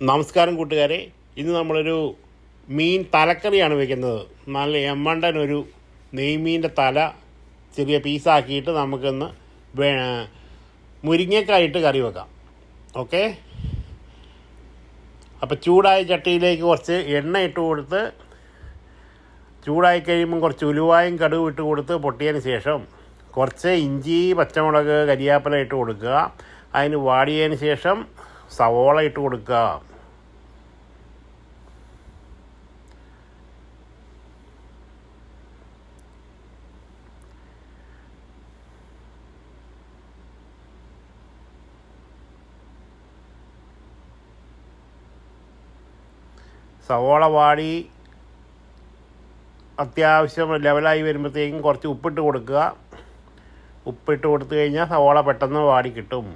നമസ്കാരം കൂട്ടുകാരെ. ഇന്ന് നമ്മളൊരു മീൻ തലക്കറിയാണ് വെക്കുന്നത്. നല്ല എമ്മണ്ടൻ ഒരു നെയ്മീന്റെ തല ചെറിയ പീസാക്കിയിട്ട് നമുക്കൊന്ന് വേ മുരിങ്ങക്കായിട്ട് കറി വെക്കാം. ഓക്കെ? അപ്പോൾ ചൂടായ ചട്ടിയിലേക്ക് കുറച്ച് എണ്ണ ഇട്ട് കൊടുത്ത് ചൂടായി കഴിയുമ്പം കുറച്ച് ഉലുവായും കടുവും ഇട്ട് കൊടുത്ത് പൊട്ടിയതിന് ശേഷം കുറച്ച് ഇഞ്ചി പച്ചമുളക് കരിയാപ്പില ഇട്ട് കൊടുക്കുക. അതിന് വാടിയതിന് ശേഷം സവോള ഇട്ട് കൊടുക്കുക. സവോള വാടി അത്യാവശ്യം ലെവലായി വരുമ്പോഴത്തേക്കും കുറച്ച് ഉപ്പിട്ട് കൊടുക്കുക. ഉപ്പിട്ട് കൊടുത്തു കഴിഞ്ഞാൽ സവോള പെട്ടെന്ന് വാടി കിട്ടും.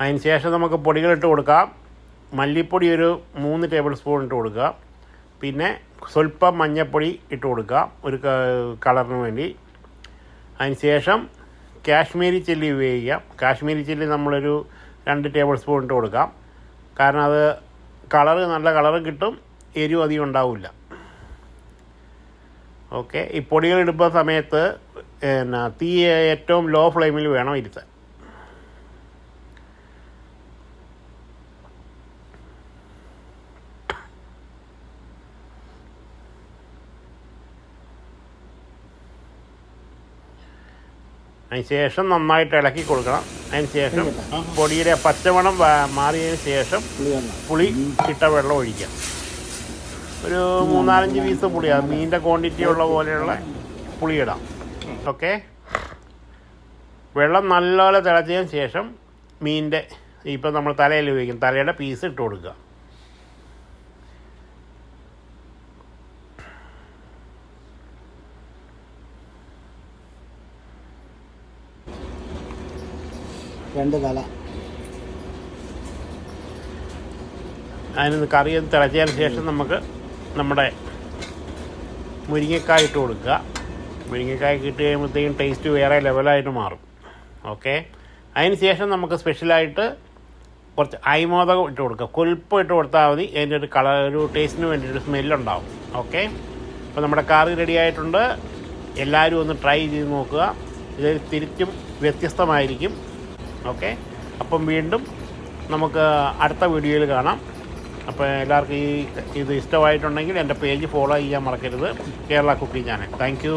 അതിന് ശേഷം നമുക്ക് പൊടികളിട്ട് കൊടുക്കാം. മല്ലിപ്പൊടി ഒരു മൂന്ന് ടേബിൾ സ്പൂൺ ഇട്ട് കൊടുക്കുക. പിന്നെ സ്വല്പം മഞ്ഞൾപ്പൊടി ഇട്ട് കൊടുക്കുക ഒരു കളറിന് വേണ്ടി. അതിന് ശേഷം കാശ്മീരി ചില്ലി ഉപയോഗിക്കാം. കാശ്മീരി ചില്ലി നമ്മളൊരു രണ്ട് ടേബിൾ സ്പൂൺ ഇട്ട് കൊടുക്കാം. കാരണം അത് കളറ് നല്ല കളറ് കിട്ടും എരിവ് അധികം ഉണ്ടാവില്ല. ഓക്കെ ഈ പൊടികൾ ഇടുമ്പോൾ സമയത്ത് പിന്നെ തീ ഏറ്റവും ലോ ഫ്ലെയിമിൽ വേണം ഇരുത്താൻ. അതിന് ശേഷം നന്നായിട്ട് ഇളക്കി കൊടുക്കണം. അതിന് ശേഷം പൊടിയുടെ പച്ചമണം വാ- മാറിയതിന് ശേഷം പുളി ഇട്ട വെള്ളം ഒഴിക്കാം. ഒരു മൂന്നാലഞ്ച് പീസ് പുളിയാണ് മീനിന്റെ ക്വാണ്ടിറ്റി ഉള്ള പോലെയുള്ള പുളിയിടാം ഇടാം. ഓക്കെ. വെള്ളം നല്ലപോലെ തിളച്ചതിന് ശേഷം മീനിന്റെ ഇപ്പം നമ്മൾ തലയിൽ ഉപയോഗിക്കും. തലയുടെ പീസ് ഇട്ട് കൊടുക്കുക. രണ്ട് തല. അതിന് കറി തിളച്ചതിന് ശേഷം നമുക്ക് നമ്മുടെ മുരിങ്ങക്കായ ഇട്ട് കൊടുക്കുക. മുരിങ്ങക്കായ കിട്ടി കഴിയുമ്പോഴത്തേക്കും ടേസ്റ്റ് വേറെ ലെവലായിട്ട് മാറും. ഓക്കെ അതിന് ശേഷം നമുക്ക് സ്പെഷ്യലായിട്ട് കുറച്ച് അയ്മോദകം ഇട്ട് കൊടുക്കുക കൊൽപ്പം ഇട്ട് കൊടുത്താൽ മതി. അതിന്റെ ഒരു കളർ ഒരു ടേസ്റ്റിന് വേണ്ടിയിട്ട് സ്മെല്ലുണ്ടാവും ഓക്കെ അപ്പോൾ നമ്മുടെ കറി റെഡി ആയിട്ടുണ്ട്. എല്ലാവരും ഒന്ന് ട്രൈ ചെയ്ത് നോക്കുക. ഇത് തിരിച്ചും വ്യത്യസ്തമായിരിക്കും. ഓക്കെ അപ്പം വീണ്ടും നമുക്ക് അടുത്ത വീഡിയോയിൽ കാണാം. അപ്പോൾ എല്ലാവർക്കും ഈ ഇത് ഇഷ്ടമായിട്ടുണ്ടെങ്കിൽ എന്റെ പേജ് ഫോളോ ചെയ്യാൻ മറക്കരുത്. Kerala cooking channel. താങ്ക്